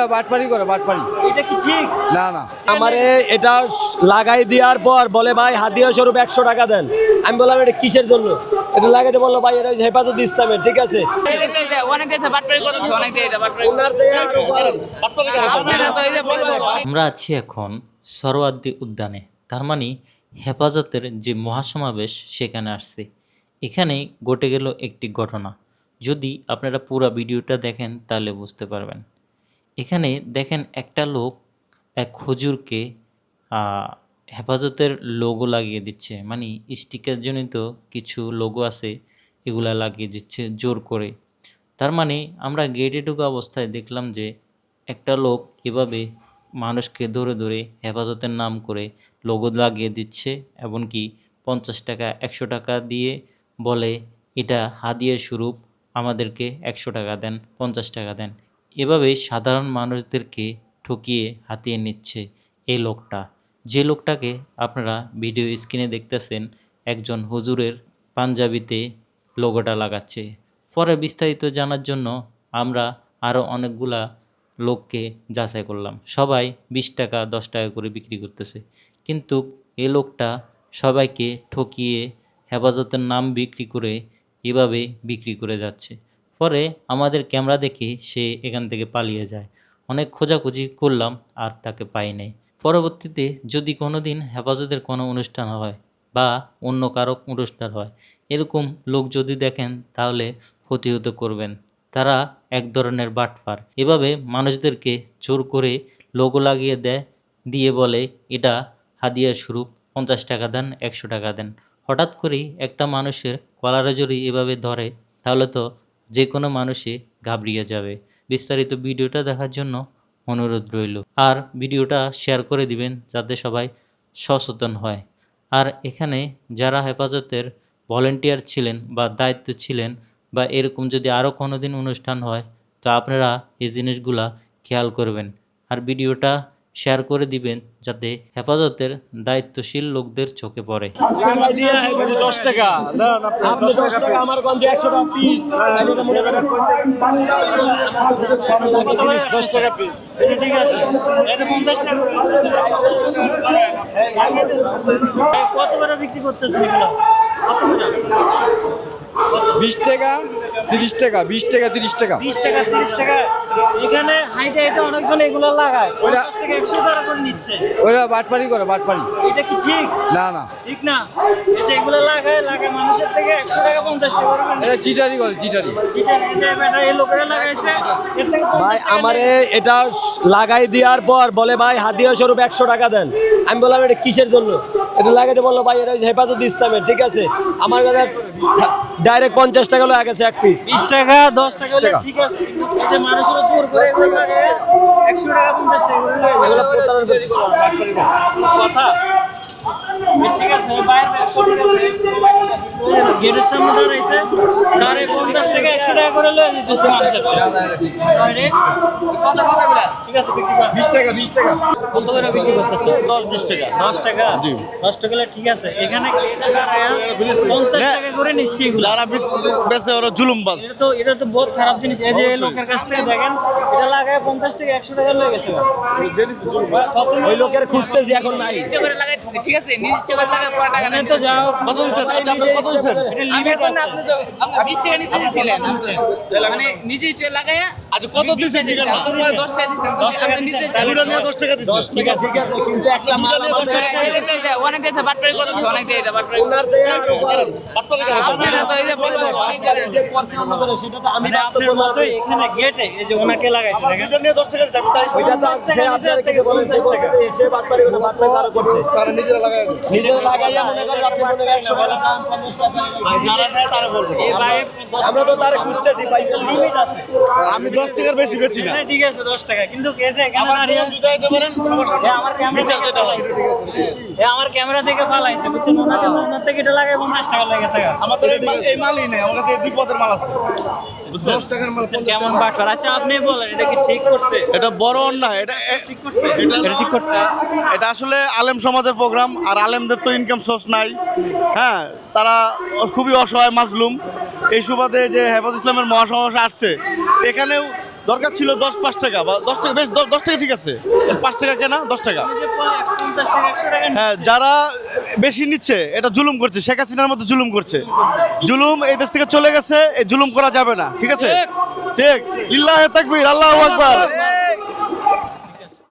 ওরা বাটপারি করে বাটপারি। এটা কি ঠিক? না না। আমারে এটা লাগাই দেওয়ার পর বলে ভাই হাদিয়া স্বরূপ একশো টাকা দেন। আমি বললাম এটা কিসের জন্য? এটা লাগাইতে বলল ভাই এটা হচ্ছে হেফাজত ইসলামের ঠিক আছে? আমরা আছি এখন সরোয়ার্দী উদ্যানে। তার মানে হেফাজতের যে মহাসমাবেশ সেখানে আসছে। এখানে ঘটে গেল একটি ঘটনা। যদি আপনারা পুরো ভিডিওটা দেখেন তাহলে বুঝতে পারবেন। এখানে দেখেন একটা লোক এক হুজুরকে আহ, হেফাজতের লোগো লাগিয়ে দিচ্ছে। মানে স্টিকারজনিত কিছু লোগো আছে এগুলা লাগিয়ে দিচ্ছে জোর করে। তার মানে আমরা গেটে ঢুকা অবস্থায় দেখলাম যে একটা লোক এভাবে মানুষকে ধরে ধরে হেফাজতের নাম করে লোগো লাগিয়ে দিচ্ছে এমনকি পঞ্চাশ টাকা একশো টাকা দিয়ে বলে এটা হাদিয়া স্বরূপ আমাদেরকে একশো টাকা দেন পঞ্চাশ টাকা দেন। এভাবে সাধারণ মানুষদেরকে ঠকিয়ে হাতিয়ে নিচ্ছে এই লোকটা। যে লোকটাকে আপনারা ভিডিও স্ক্রিনে দেখতেছেন, একজন হুজুরের পাঞ্জাবিতে লোগোটা লাগাচ্ছে। পরে বিস্তারিত জানার জন্য আমরা আরও অনেকগুলা লোককে যাচাই করলাম। সবাই বিশ টাকা, দশ টাকা করে বিক্রি করতেছে। কিন্তু এ লোকটা সবাইকে ঠকিয়ে হেফাজতের নাম বিক্রি করে এভাবে বিক্রি করে যাচ্ছে। পরে আমাদের ক্যামেরা দেখে সে এখান থেকে পালিয়ে যায়। অনেক খোঁজাখুঁজি করলাম, আর তাকে পাই নাই। পরবর্তীতে যদি কোনো দিন হেফাজতের কোনো অনুষ্ঠান হয় বা অন্য কারও অনুষ্ঠান হয়, এরকম লোক যদি দেখেন, তাহলে প্রতিহত করবেন। তারা এক ধরনের বাটপার। এভাবে মানুষদেরকে জোর করে লোগো লাগিয়ে দেয়, দিয়ে বলে, এটা হাদিয়া স্বরূপ, পঞ্চাশ টাকা দেন, একশো টাকা দেন। হঠাৎ করেই একটা মানুষের কলারে যদি এভাবে ধরে, তাহলে তো যে কোনো মানুষই ঘাবড়িয়ে যাবে। বিস্তারিত ভিডিওটা দেখার জন্য অনুরোধ রইল। আর ভিডিওটা শেয়ার করে দিবেন যাতে সবাই সচেতন হয়। আর এখানে যারা হেফাজতের ভলেন্টিয়ার ছিলেন বা দায়িত্ব ছিলেন বা এরকম যদি আরও কোনো দিন অনুষ্ঠান হয়, তো আপনারা এই জিনিসগুলা খেয়াল করবেন। আর ভিডিওটা শেয়ার করে দিবেন যাতে হেফাজতের দায়িত্বশীল লোকদের চোখে পড়ে। কত করে বিক্রি করতেছেন বিশ টাকা তিরিশ টাকা বিশ টাকা তিরিশ টাকা। বিশ টাকা তিরিশ টাকা। এখানে হাইটে হাইটে অনেকজন এগুলো লাগায়। ওটা- টাকা একশো টাকা করে নিচ্ছে। ওরা বাটপারি করে বাটপারি এটা কি ঠিক? না না। ঠিক না? এটা এগুলো লাগায় লাগায় মানুষের থেকে একশো টাকা পঞ্চাশ টাকা করে এটা চিটারি করে চিটারি। এটা এটা এটা এই লোকেরা লাগাইছে। এর থেকে পঞ্চাশ ভাই আমারে এটা লাগাই দেওয়ার পর বলে ভাই হাদিয়া স্বরূপ একশো টাকা দেন। আমি বললাম এটা কিসের জন্য? এটা লাগাইতে বলল ভাই এটা হেফাজত ইসলামের ঠিক আছে? আমার কাছে ডাইরেক্ট পঞ্চাশ টাকা লাগাচ্ছে এক পিস বিশ টাকা দশ টাকা ঠিক আছে। মানুষের জোর করে একশো টাকা পঞ্চাশ টাকা। কথা। ঠিক আছে গেটের সামনে দাঁড়াইছে দাঁড়ায় পঞ্চাশ টাকা একশো টাকা করে লয়ে টাকা ঠিক আছে বিশ টাকা বিশ টাকা। কত করে বিক্রি করতেছে? দশ বিশ টাকা। দশ টাকা? দশ টাকা ঠিক আছে। এখানে এটা দাঁড়ায় পঞ্চাশ টাকা করে নিচ্ছে এগুলো। যারা বেচ- বেচে ওরা জুলুমবাজ। এটা তো এটা তো বহুত খারাপ জিনিস। এই যে লোকের কাছ থেকে দেখেন এটা লাগায় পঞ্চাশ থেকে একশো টাকা লেগে গেছে। কত ওই লোকের খুঁজতেছি এখন নাই। ইচ্ছে করে লাগাইতেছে ঠিক আছে? নিজ ইচ্ছে করে লাগায় পড়া টাকা মানে তো যাও। কত দিচ্ছেন? আপনি কত দিচ্ছেন? আমি এখন আপনি তো বিশ টাকা নিতে দিয়েছিলেন নিজে ইচ্ছে লাগাইয়া আচ্ছা কত টাকা টাকা দুটো নিয়ে টাকা ঠিক আছে কিন্তু একটা মাল আমাদের এটা তো এটা অনেক দেশে বাটপারি করতেছে অনেক দেশে এটা বাটপারি ওনার চেয়ে আরও করেন। আপনারা তো এই যে বলবেন যে করছে অন্য সেটা তো আমি মানে বললাম। মতো এখানে গেটে এই যে ওনাকে লাগাইছে দেখেন। দুটো নিয়ে দশ টাকা দিচ্ছি আমি তাই ওইটা তো সে আপনার থেকে বলেন সে বলছে সে বাটপারি করে বাটপারি তারা করছে। তারা নিজেরা লাগাই নিজের লাগাইয়া মনে করেন আপনি মনে করেন একশো টাকা চান পঞ্চাশ টাকা চান। যারা নেয় তারা বলব। আমরা তো তারে খুঁজতেছি পাইতেছি। না। লিমিট আছে আমি দশ টাকার বেশি বেছি না। হ্যাঁ, ঠিক আছে দশ টাকা। কিন্তু কে যে এখানে আমার দাঁড়িয়ে জুতা দিতে পারেন সমস্যা এ আমার ক্যামেরা বিচার যেটা হয়। আমার ক্যামেরা থেকে ফালাইছে বুঝছেন? ওনার থেকে এটা লাগায় পঞ্চাশ টাকা লেগেছে আমাদের এই মাল- মালই নেই আমার কাছে এই দুই পদের মাল আছে। দশ টাকার মাল কেমন বাটফার আচ্ছা আপনি বলেন এটা কি ঠিক করছে? এটা বড় অন্যায় এটা ঠিক করছে? এটা এটা ঠিক করছে? এটা আসলে আলেম সমাজের প্রোগ্রাম আর আলেমদের তো ইনকাম সোর্স নাই। হ্যাঁ তারা খুবই অসহায় মাজলুম। এই সুবাদে যে হেফাজ ইসলামের মহাসমাবেশ আসছে এখানেও দরকার ছিল দশ পাঁচ টাকা বা দশ টাকা, বেশ, দশ- টাকা ঠিক আছে। পাঁচ টাকা কেনা, দশ টাকা। হ্যাঁ যারা বেশি নিচ্ছে, এটা জুলুম করছে, শেখ হাসিনার মতো জুলুম করছে। জুলুম এই দেশ থেকে চলে গেছে, এই জুলুম করা যাবে না, ঠিক আছে? ঠিক। ইল্লাহ তাকবির, আল্লাহ আকবার।